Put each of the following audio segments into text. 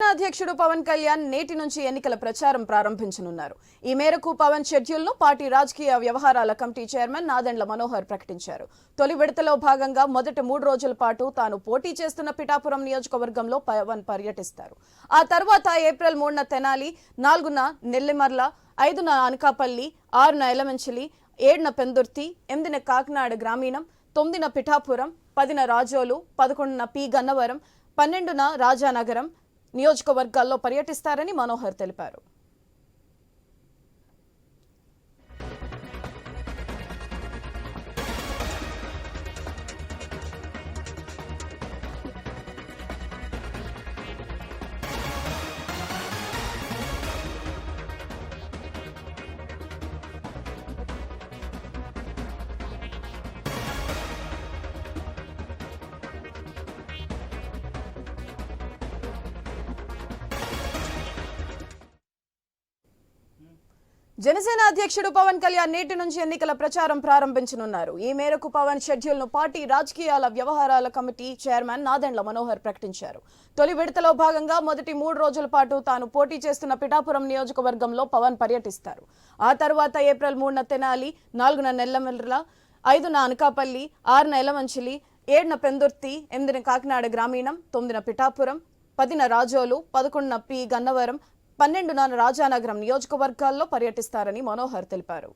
అధ్యక్షుడు పవన్ కళ్యాణ్ నేటి నుంచి ఎన్నికల ప్రచారం ప్రారంభించనున్నారు. ఈ మేరకు పవన్ షెడ్యూల్ను పార్టీ రాజకీయ వ్యవహారాల కమిటీ చైర్మన్ నాదెండ్ల మనోహర్ ప్రకటించారు. తొలి విడతలో భాగంగా మొదటి మూడు రోజుల పాటు తాను పోటీ చేస్తున్న పిఠాపురం నియోజకవర్గంలో పవన్ పర్యటిస్తారు. ఆ తర్వాత ఏప్రిల్ మూడున తెనాలి నాలుగున నెల్లిమర్ల ఐదున అనకాపల్లి ఆరున ఎలమంచిలి ఏడున పెందుర్తి ఎనిమిదిన కాకినాడ గ్రామీణం తొమ్మిదిన పిఠాపురం పదిన రాజోలు పదకొండున పి గన్నవరం పన్నెండున రాజానగరం నియోజకవర్గాల్లో పర్యటిస్తారని మనోహర్ తెలిపారు. జనసేన అధ్యక్షుడు పవన్ కళ్యాణ్ నేటి నుంచి ఎన్నికల ప్రచారం ప్రారంభించనున్నారు. ఈ మేరకు పవన్ షెడ్యూల్ను పార్టీ రాజకీయాల వ్యవహారాల కమిటీ చైర్మన్ నాదెండ్ల మనోహర్ ప్రకటించారు. తొలి విడతలో భాగంగా మొదటి మూడు రోజుల పాటు తాను పోటీ చేస్తున్న పిఠాపురం నియోజకవర్గంలో పవన్ పర్యటిస్తారు. ఆ తర్వాత ఏప్రిల్ మూడున తెనాలి నాలుగున నెల్లమెల్ల ఐదున అనకాపల్లి ఆరున ఎలమంచిలి ఏడున పెందుర్తి ఎనిమిదిన కాకినాడ గ్రామీణం తొమ్మిదిన పిఠాపురం పదిన రాజోలు పదకొండున పి గన్నవరం పన్నెండున రాజానగరం నియోజకవర్గాల్లో పర్యటిస్తారని మనోహర్ తెలిపారు.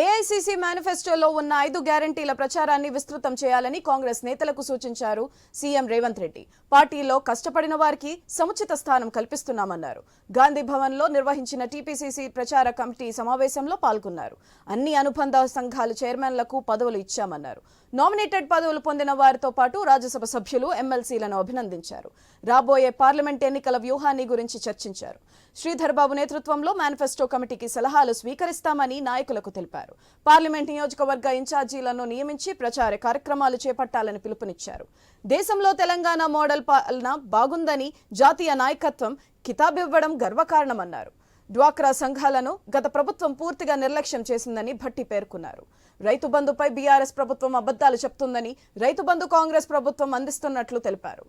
ఏఐసీసీ మేనిఫెస్టోలో ఉన్న ఐదు గ్యారంటీల ప్రచారాన్ని విస్తృతం చేయాలని కాంగ్రెస్ నేతలకు సూచించారు సీఎం రేవంత్ రెడ్డి. పార్టీలో కష్టపడిన వారికి సముచిత స్థానం కల్పిస్తున్నామన్నారు. గాంధీ భవన్లో నిర్వహించిన టీపీసీసీ ప్రచార కమిటీ సమావేశంలో పాల్గొన్నారు. అన్ని అనుబంధ సంఘాల చైర్మన్లకు పదవులు ఇచ్చామన్నారు. నామినేటెడ్ పదవులు పొందిన వారితో పాటు రాజ్యసభ సభ్యులు ఎమ్మెల్సీలను అభినందించారు. రాబోయే పార్లమెంట్ ఎన్నికల వ్యూహాన్ని గురించి చర్చించారు. శ్రీధర్ బాబు నేతృత్వంలో మేనిఫెస్టో కమిటీకి సలహాలు స్వీకరిస్తామని నాయకులకు తెలిపారు. పార్లమెంట్ నియోజకవర్గ ఇన్ఛార్జీలను నియమించి ప్రచార కార్యక్రమాలు చేపట్టాలని పిలుపునిచ్చారు. దేశంలో తెలంగాణ మోడల్ పాలన బాగుందని జాతీయ నాయకత్వం కితాబివ్వడం గర్వకారణమన్నారు. డ్వాక్రా సంఘాలను గత ప్రభుత్వం పూర్తిగా నిర్లక్ష్యం చేసిందని భట్టి పేర్కొన్నారు. రైతు బంధుపై బీఆర్ఎస్ ప్రభుత్వం అబద్దాలు చెప్తుందని రైతు బంధు కాంగ్రెస్ ప్రభుత్వం అందిస్తున్నట్లు తెలిపారు.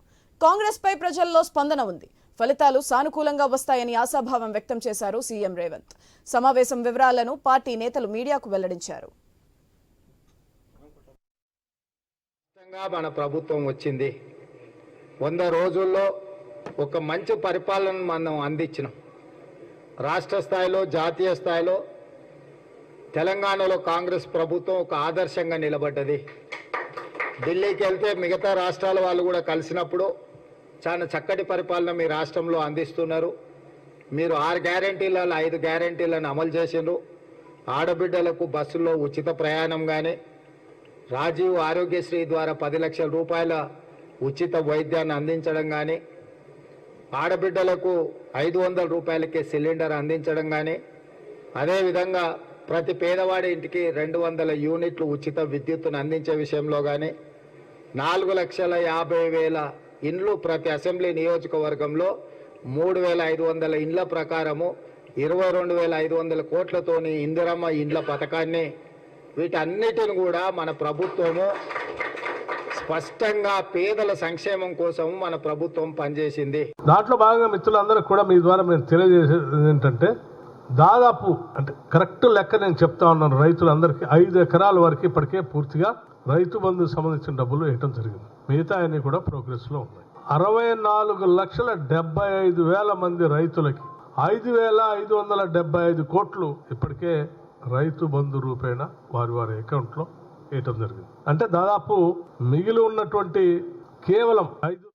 కాంగ్రెస్ పై ప్రజల్లో స్పందన ఉంది. ఫలితాలు సానుకూలంగా వస్తాయని ఆశాభావం వ్యక్తం చేశారు సీఎం రేవంత్. సమావేశం వివరాలను పార్టీ నేతలు మీడియాకు వెల్లడించారు. మన ప్రభుత్వం వచ్చింది. వంద రోజుల్లో ఒక మంచి పరిపాలన మనం అందించినాం. రాష్ట్ర స్థాయిలో జాతీయ స్థాయిలో తెలంగాణలో కాంగ్రెస్ ప్రభుత్వం ఒక ఆదర్శంగా నిలబడ్డది. ఢిల్లీకి వెళ్తే మిగతా రాష్ట్రాల వాళ్ళు కూడా కలిసినప్పుడు చాలా చక్కటి పరిపాలన మీ రాష్ట్రంలో అందిస్తున్నారు. మీరు ఆరు గ్యారంటీలలో ఐదు గ్యారంటీలను అమలు చేసిండ్రు. ఆడబిడ్డలకు బస్సుల్లో ఉచిత ప్రయాణం కానీ రాజీవ్ ఆరోగ్యశ్రీ ద్వారా పది లక్షల రూపాయల ఉచిత వైద్యాన్ని అందించడం కానీ ఆడబిడ్డలకు ఐదు వందల రూపాయలకే సిలిండర్ అందించడం కానీ అదేవిధంగా ప్రతి పేదవాడి ఇంటికి రెండు వందల యూనిట్లు ఉచిత విద్యుత్తును అందించే విషయంలో కానీ నాలుగు లక్షల యాభై వేల ఇండ్లు ప్రతి అసెంబ్లీ నియోజకవర్గంలో మూడు వేల ఐదు వందల ఇండ్ల ప్రకారము ఇరవై రెండు వేల ఐదు వందల కోట్లతోని ఇందిరమ్మ ఇండ్ల పథకాన్ని వీటన్నిటిని కూడా మన ప్రభుత్వము స్పష్టంగా పేదల సంక్షేమం కోసం మన ప్రభుత్వం పనిచేసింది. దాంట్లో భాగంగా మిత్రులందరూ కూడా మీ ద్వారా మేము తెలియజేసేది ఏంటంటే దాదాపు అంటే కరెక్ట్ లెక్క నేను చెప్తా ఉన్నాను రైతులందరికీ. ఐదు ఎకరాల వరకు ఇప్పటికే పూర్తిగా రైతు బంధుకు సంబంధించిన డబ్బులు వేయటం జరిగింది. మిగతా అన్ని కూడా ప్రోగ్రెస్లో ఉన్నాయి. అరవై నాలుగు లక్షల డెబ్బై ఐదు వేల మంది రైతులకి ఐదు వేల ఐదు వందల డెబ్బై ఐదు కోట్లు ఇప్పటికే రైతు బంధు రూపేణ వారి వారి అకౌంట్లో వేయటం జరిగింది. అంటే దాదాపు మిగిలి ఉన్నటువంటి కేవలం ఐదు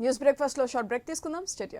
న్యూస్ బ్రేక్ఫాస్ట్లో షార్ట్ బ్రేక్ తీసుకుందాం. స్టేట్